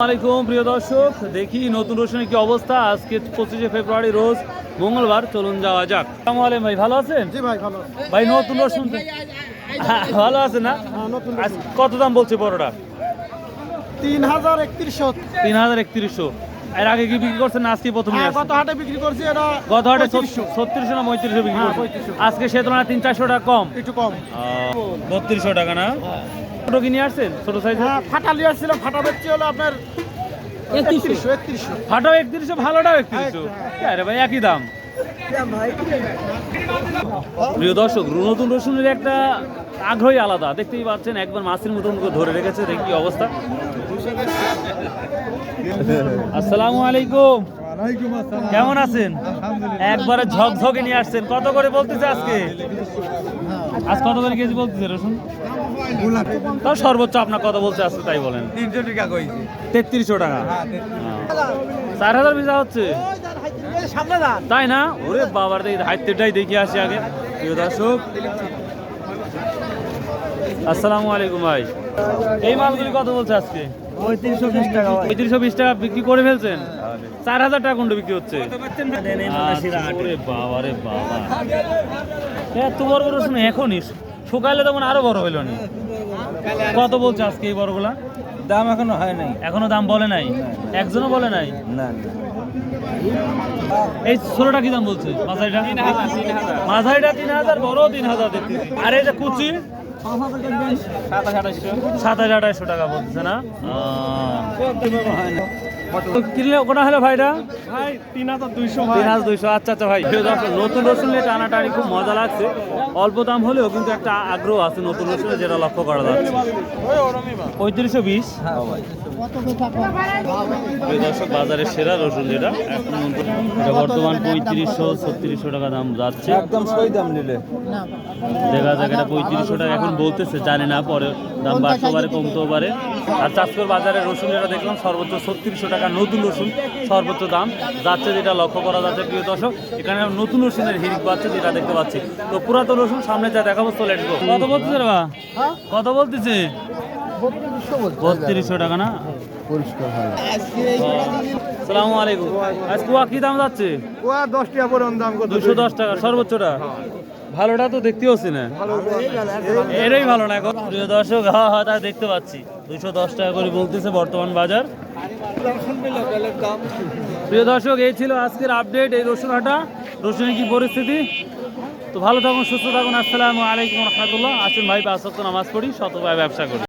আলাইকুম প্রিয় দর্শক। দেখি নতুন রোশনে কি অবস্থা। আজকে পঁচিশে ফেব্রুয়ারি রোজ মঙ্গলবার। চলুন যাওয়া যাক। আসসালামু আলাইকুম ভাই ভালো আছেন? জি ভাই ভালো ভাই নতুন রসুন হ্যাঁ, ভালো আছে না? হ্যাঁ, নতুন কত দাম বলছে বড়টা তিন হাজার একত্রিশশো। তিন হাজার একত্রিশশো। এর আগে কি বিক্রি করছেন? না আজকে প্রথমে হ্যাঁ গত হাটে বিক্রি করছি এটা গত হাটে। ছত্রিশশো না পঁয়ত্রিশশো বিক্রি হ্যাঁ, 3500 আজকে সে তুলনায় তিন চারশো টাকা কম। একটু কম। বত্রিশশো টাকা না? ছোট কিনে আসছেন? ছোট সাইজ হ্যাঁ ফাটা লিয়ে আসছিল ফাটা বেচছি হলো আপনার একত্রিশশো। একত্রিশশো ফাটাও একত্রিশশো ভালোটাও একত্রিশশো। আরে ভাই একই দাম। প্রিয় দর্শক নতুন রসুনের একটা আগ্রহই আলাদা। দেখতেই পাচ্ছেন একবার মাছের মতন করে ধরে রেখেছে দেখি কি অবস্থা। আসসালামু আলাইকুম। কেমন আছেন? একবারে ঝকঝকে নিয়ে আসছেন। কত করে বলতেছে আজকে? আজ কত করে কেজি বলতেছে রসুন? তাও সর্বোচ্চ আপনার কত বলছে আজকে তাই বলেন। তিনশো টাকা তেত্রিশশো টাকা। চার হাজার ভিসা হচ্ছে? তাই না? ওরে বাবার দেখি হাইতেটাই দেখি আসি আগে। প্রিয় দর্শক আসসালামু আলাইকুম ভাই। এই মালগুলি কত বলছে আজকে? পঁয়ত্রিশশো বিশ টাকা পঁয়ত্রিশশো বিশ টাকা বিক্রি করে ফেলছেন? চার হাজার টাকা বিক্রি হচ্ছে। বাবা বড় বড় শুনে এখনই শুকাইলে তখন আরও বড় হইল নি। কত বলছে আজকে এই বড়গুলা? দাম এখনও হয় নাই। এখনও দাম বলে নাই? একজনও বলে নাই? না। এই ষোলোটা কি দাম বলছে? মাঝারিটা? মাঝারিটা তিন হাজার বড় তিন হাজার আর এই যে কুচি সাতাশ আঠাশশো। টাকা বলছে না? কিনলে কোটা হলো ভাইটা ভাই তিন হাজার দুইশো তিন হাজার দুইশো। আচ্ছা আচ্ছা ভাই। প্রিয় দর্শক, নতুন রসুন নিয়ে টানাটানি খুব মজা লাগছে। অল্প দাম হলেও কিন্তু একটা আগ্রহ আছে নতুন রসুনে যেটা লক্ষ্য করা যাচ্ছে। পঁয়ত্রিশশো বিশ। দর্শক বাজারের সেরা রসুন যেটা এটা বর্তমান পঁয়ত্রিশশো ছত্রিশশো টাকা দাম যাচ্ছে। একদম সই দাম নিলে। দেখা যাক এটা পঁয়ত্রিশশো টাকা এখন বলতেছে জানি না পরে দাম বাড়তেও পারে কমতেও পারে। আর চাষকর বাজারে রসুন যেটা দেখলাম সর্বোচ্চ ছত্রিশশো টাকা নতুন রসুন সর্বোচ্চ দাম যাচ্ছে যেটা লক্ষ্য করা যাচ্ছে প্রিয় দর্শক। এখানে নতুন রসুনের হিরিক পাচ্ছে যেটা দেখতে পাচ্ছি। তো পুরাতন রসুন সামনে যা দেখাবো তো লেট কত বলতেছে বা কত বলতেছে? বত্রিশশো টাকা না? সালামু আলাইকুম। আজ কুয়া কি দাম যাচ্ছে? ও দশ টাকা পর্যন্ত দাম দুশো দশ টাকা সর্বোচ্চটা? ভালোটা তো দেখতেও পাচ্ছি না। এটাই ভালো না এখন। প্রিয় দর্শক হ্যাঁ হ্যাঁ তা দেখতে পাচ্ছি। দুশো দশ টাকা করে বলতেছে বর্তমান বাজার। প্রিয় দর্শক এই ছিল আজকের আপডেট এই রসুন হাটা রসুনের কি পরিস্থিতি? তো ভালো থাকুন সুস্থ থাকুন। আসসালামু আলাইকুম রহমতুল্লাহ। আসুন ভাই পাঁচ নামাজ পড়ি শতভাবে ব্যবসা করি।